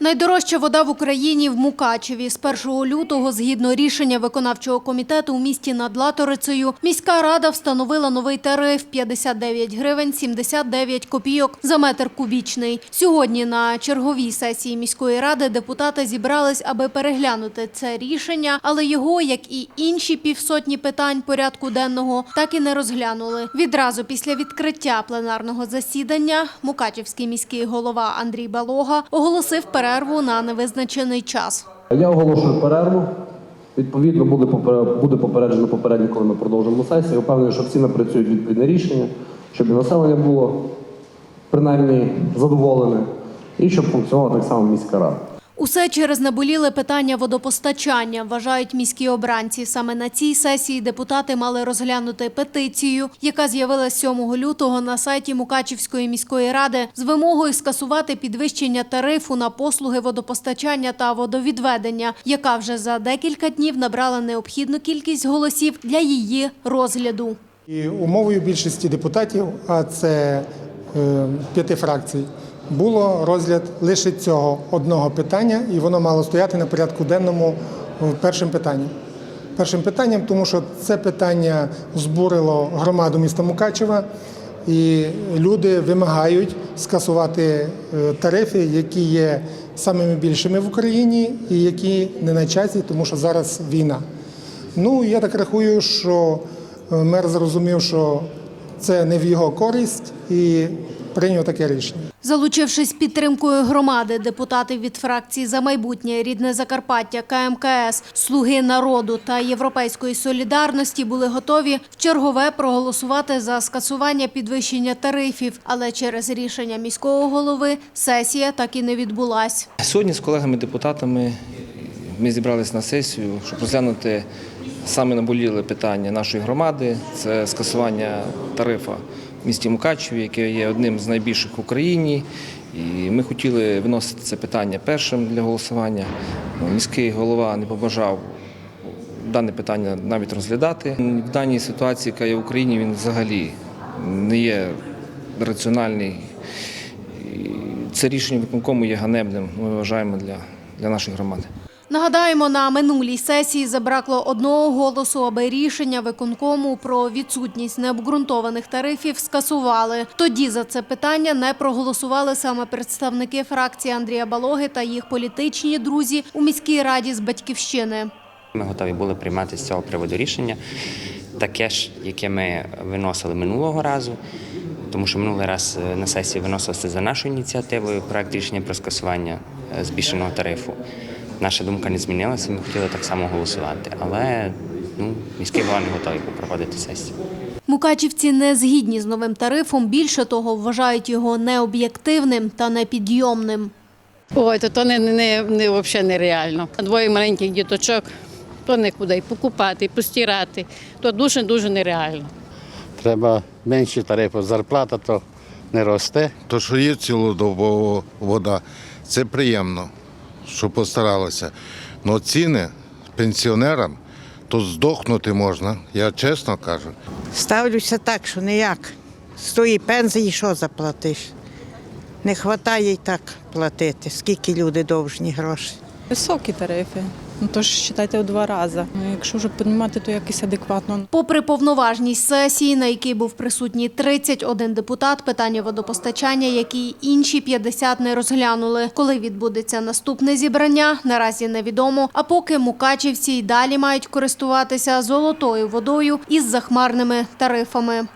Найдорожча вода в Україні в Мукачеві. З 1 лютого, згідно рішення виконавчого комітету у місті над Латорицею, міська рада встановила новий тариф – 59 гривень 79 копійок за метр кубічний. Сьогодні на черговій сесії міської ради депутати зібрались, аби переглянути це рішення, але його, як і інші півсотні питань порядку денного, так і не розглянули. Відразу після відкриття пленарного засідання Мукачевський міський голова Андрій Балога оголосив перерву на невизначений час. Я оголошую перерву. Відповідно, буде буде попереджено попередньо, коли ми продовжимо сесію. Впевнений, що всі напрацюють відповідне рішення, щоб і населення було принаймні задоволене, і щоб функціонувала так само міська рада. Усе через наболіле питання водопостачання, вважають міські обранці. Саме на цій сесії депутати мали розглянути петицію, яка з'явилась 7 лютого на сайті Мукачівської міської ради з вимогою скасувати підвищення тарифу на послуги водопостачання та водовідведення, яка вже за декілька днів набрала необхідну кількість голосів для її розгляду. І умовою більшості депутатів, а це е, п'яти фракцій, було розгляд лише цього одного питання, і воно мало стояти на порядку денному першим питанням. Першим питанням, тому що це питання збурило громаду міста Мукачева, і люди вимагають скасувати е, тарифи, які є самими більшими в Україні і які не на часі, тому що зараз війна. Ну, я так рахую, що е, мер зрозумів, що це не в його користь і прийняв таке рішення. Залучившись підтримкою громади, депутати від фракції «За майбутнє», «Рідне Закарпаття», КМКС, «Слуги народу» та «Європейської солідарності» були готові в чергове проголосувати за скасування підвищення тарифів. Але через рішення міського голови сесія так і не відбулась. Сьогодні з колегами-депутатами ми зібралися на сесію, щоб розглянути саме наболіле питання нашої громади це скасування тарифа місті Мукачеві, яке є одним з найбільших в Україні. І ми хотіли виносити це питання першим для голосування. Ну, Міський голова не побажав дане питання навіть розглядати. В даній ситуації, яка є в Україні, він взагалі не є раціональний. Це рішення виконкому є ганебним, ми вважаємо для, для нашої громади. Нагадаємо, на минулій сесії забракло одного голосу, аби рішення виконкому про відсутність необґрунтованих тарифів скасували. Тоді за це питання не проголосували саме представники фракції Андрія Балоги та їх політичні друзі у міській раді з батьківщини. Ми готові були приймати з цього приводу рішення, таке ж, яке ми виносили минулого разу, тому що минулий раз е, на сесії виносилося за нашою ініціативою проект рішення про скасування е, збільшеного тарифу. Наша думка не змінилася, ми хотіли так само голосувати, але ну, міський голова не готовий проводити сесію. Мукачівці не згідні з новим тарифом. Більше того, вважають його необ'єктивним та непідйомним. Ой, то, то не, не, не, взагалі нереально. Двоє маленьких діточок, то нікуди і покупати, і постирати. То дуже-дуже нереально. Треба менші тарифи. Зарплата то не росте. То, що є цілодобова вода, це приємно, що постаралися. Але ціни пенсіонерам то здохнути можна, я чесно кажу. Ставлюся так, що ніяк. З тої пенсії що заплатиш? Не вистачає і так платити, скільки люди довжні гроші. Високі тарифи. Ну то ж вважайте у два рази. Ну, якщо вже піднімати, то якось адекватно. Попри повноважність сесії, на якій був присутній 31 депутат, питання водопостачання, які інші 50 не розглянули. Коли відбудеться наступне зібрання, наразі невідомо. А поки мукачівці й далі мають користуватися золотою водою із захмарними тарифами.